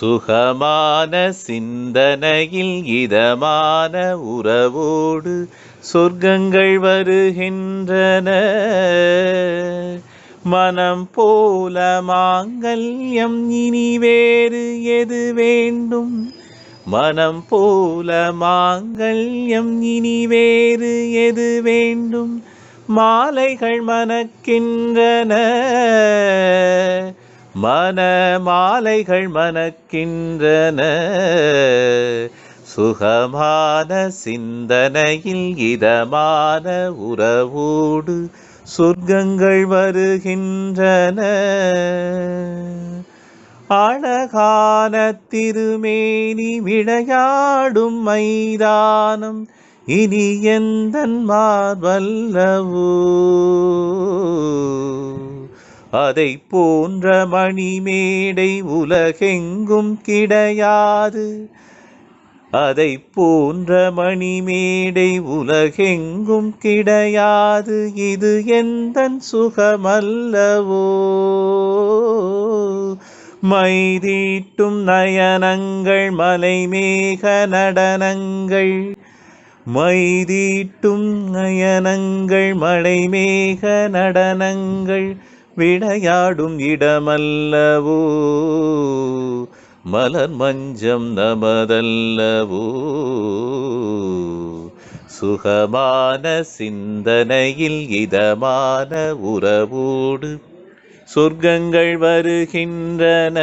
சுகமான சிந்தனையில் இதமான உறவோடு சொர்க்கங்கள் வருகின்றன. மனம் போல மாங்கல்யம் இனி வேறு எது வேண்டும்? மனம் போல மாங்கல்யம் இனி வேறு எது வேண்டும்? மாலைகள் மணக்கின்றன. மன மாலைகள் மணக்கின்றன. சுகமான சிந்தனையில் இதமான உறவோடு சொர்க்கங்கள் வருகின்றன. அழகான திருமேனி விளையாடும் மைதானம் இனி எந்தன் மார்பல்லவோ? அதை போன்ற மணிமேடை உலகெங்கும் கிடையாது. அதை போன்ற மணிமேடை உலகெங்கும் கிடையாது. இது எந்த சுகமல்லவோ? மைதீட்டும் நயனங்கள் மலைமேக நடனங்கள். மைதீட்டும் நயனங்கள் மலைமேக நடனங்கள். விளையாடும் இடமல்லவோ? மலர் மஞ்சம் நமதல்லவோ? சுகமான சிந்தனையில் இதமான உறவோடு சொர்க்கங்கள் வருகின்றன.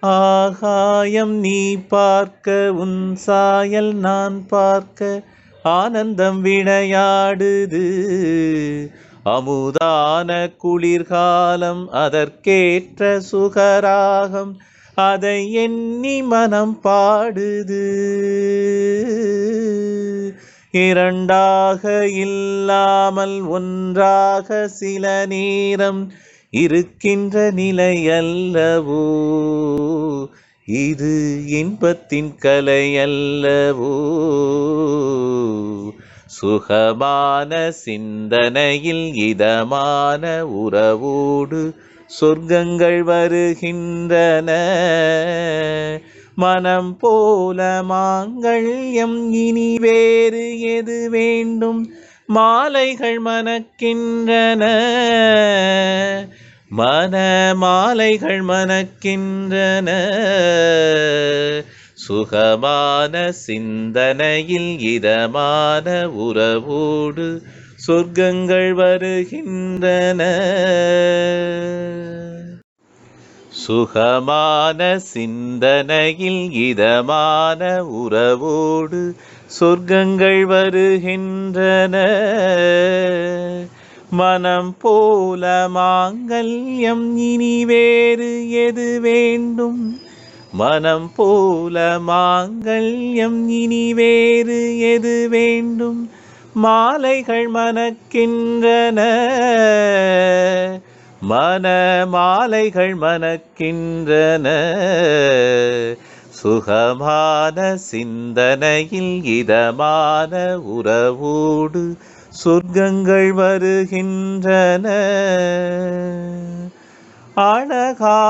ஆகாயம் நீ பார்க்க உன் சாயல் நான் பார்க்க ஆனந்தம் விளையாடுது அமுதான குளிர்காலம் அதற்கேற்ற சுகராகம் அதை எண்ணி மனம் பாடுது. இரண்டாக இல்லாமல் ஒன்றாக சில நேரம் இருக்கின்ற நிலை அல்லவோ இது இன்பத்தின் கலை அல்லவோ சுகமான சிந்தனையில் இதமான உறவோடு சொர்க்கங்கள் வருகின்றன. மனம் போல மாங்கல்யம் இனி வேறு எது வேண்டும்? மாலைகள் மணக்கின்றன. மன மாலைகள் மணக்கின்றன. சுகமான சிந்தனையில் இதமான உறவோடு சொர்க்கங்கள் வருகின்றன. சுகமான சிந்தனையில் இதமான உறவோடு சொர்க்கங்கள் வருகின்றன. மனம் போல மாங்கல்யம் இனி வேறு எது வேண்டும்? மனம் போல மாங்கல்யம் இனி வேறு எது வேண்டும்? மாலைகள் மணக்கின்றன. மன மாலைகள் மணக்கின்றன. சுகமான சிந்தனையில் இதமான உறவோடு சொர்க்கங்கள் வருகின்றன. அழகா